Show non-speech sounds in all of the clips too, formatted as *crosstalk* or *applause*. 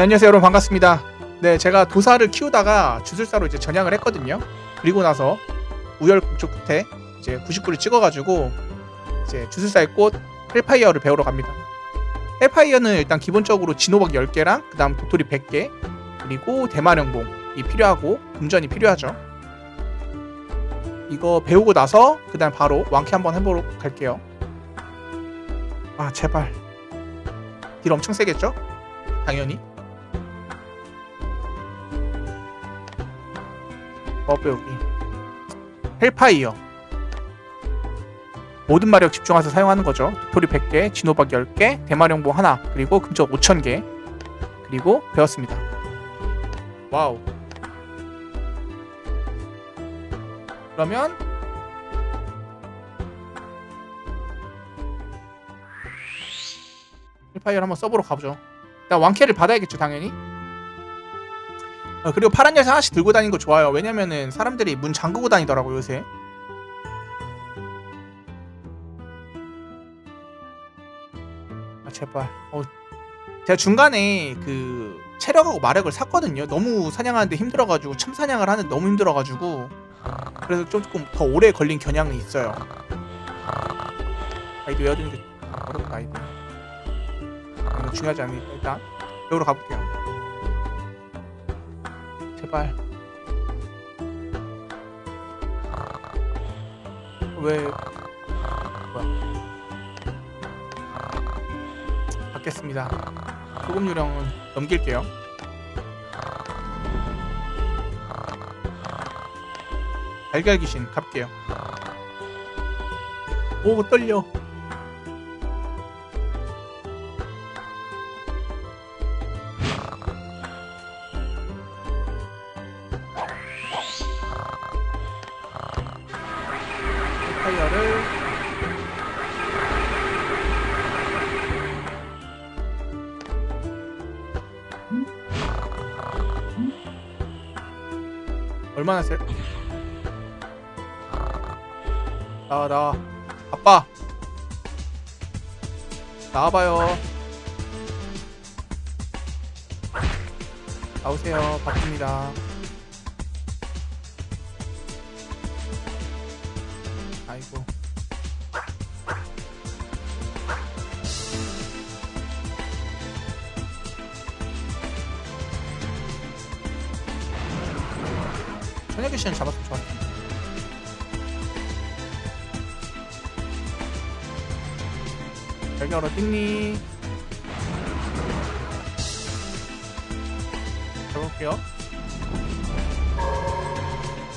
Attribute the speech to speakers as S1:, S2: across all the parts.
S1: 네, 안녕하세요 여러분 반갑습니다. 네 제가 도사를 키우다가 주술사로 이제 전향을 했거든요. 그리고 나서 우열곡절 끝에 이제 99를 찍어가지고 이제 주술사의 꽃 헬파이어를 배우러 갑니다. 헬파이어는 일단 기본적으로 진호박 10개랑 그 다음 도토리 100개 그리고 대마령봉이 필요하고 금전이 필요하죠. 이거 배우고 나서 그 다음 바로 왕캐 한번 해보러 갈게요. 아 제발 딜 엄청 세겠죠? 당연히 뭐 배우기. 헬파이어. 모든 마력 집중해서 사용하는 거죠. 도토리 100개, 진호박 10개, 대마령봉 하나 그리고 금적 5000개 그리고 배웠습니다. 와우. 그러면 헬파이어를 한번 써보러 가보죠. 일단 왕캐를 받아야겠죠 당연히 어, 그리고 파란 열쇠 하나씩 들고 다니는 거 좋아요. 왜냐면은 사람들이 문 잠그고 다니더라고 요새. 아 제발. 어, 제가 중간에 그 체력하고 마력을 샀거든요. 너무 사냥하는데 힘들어가지고 참 사냥을 하는데 너무 힘들어가지고. 그래서 조금 더 오래 걸린 겨냥이 있어요. 아이디 외워두는 게 어렵다 이거 중요하지 않으니까 일단 배우러 가볼게요 제발. 왜? 뭐야? 받겠습니다. 소금 요령은 넘길게요. 달걀 귀신 갑게요. 오 떨려 타이어를 얼마나 세? 나와 나와 아빠! 나와봐요. 나오세요. 바쁩니다 천여개 씨는 잡았으면 좋았을 텐데 여기 얼어 띵니 잡아볼게요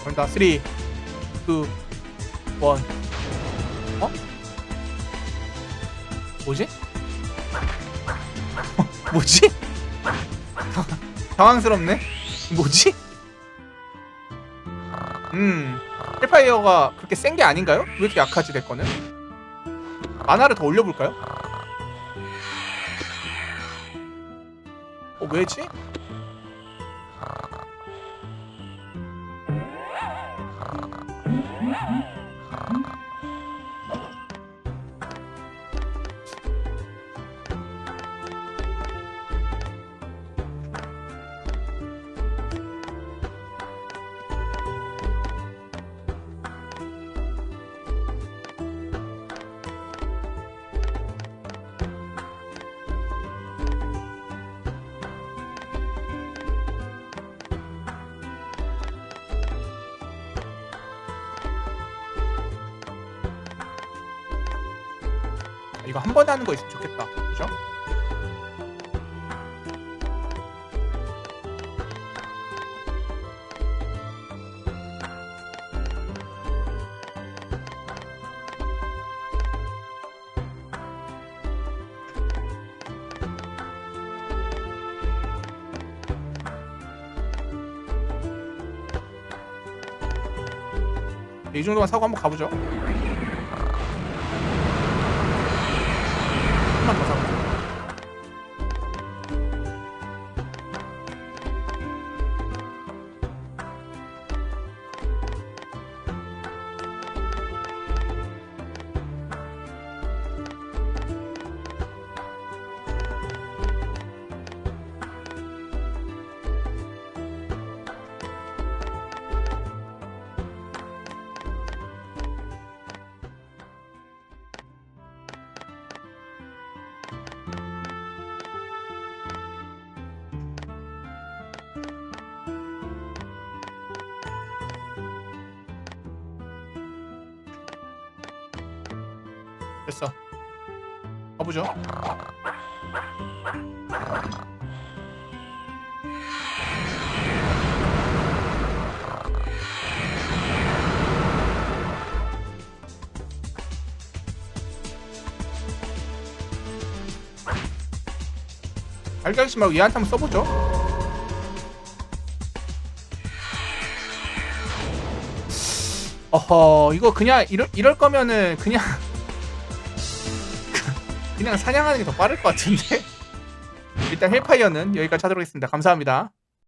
S1: 간다 3 2 1 어? 뭐지? *laughs* 뭐지? *laughs* 당황스럽네 뭐지? 음 헬파이어가 그렇게 센 게 아닌가요? 왜 이렇게 약하지 내 거는? 만화를 더 올려볼까요? 어 왜지? 이거 한 번에 하는 거 있으면 좋겠다. 그죠? 네, 이 정도만 사고 한번 가보죠. 한번 더 사보 됐어. 가보죠. 발각심 말고 얘한테 한번 써보죠. 어허 이거 그냥 이럴, 이럴 거면은 그냥 그냥 사냥하는 게 더 빠를 것 같은데? *laughs* 일단 헬파이어는 여기까지 하도록 하겠습니다. 감사합니다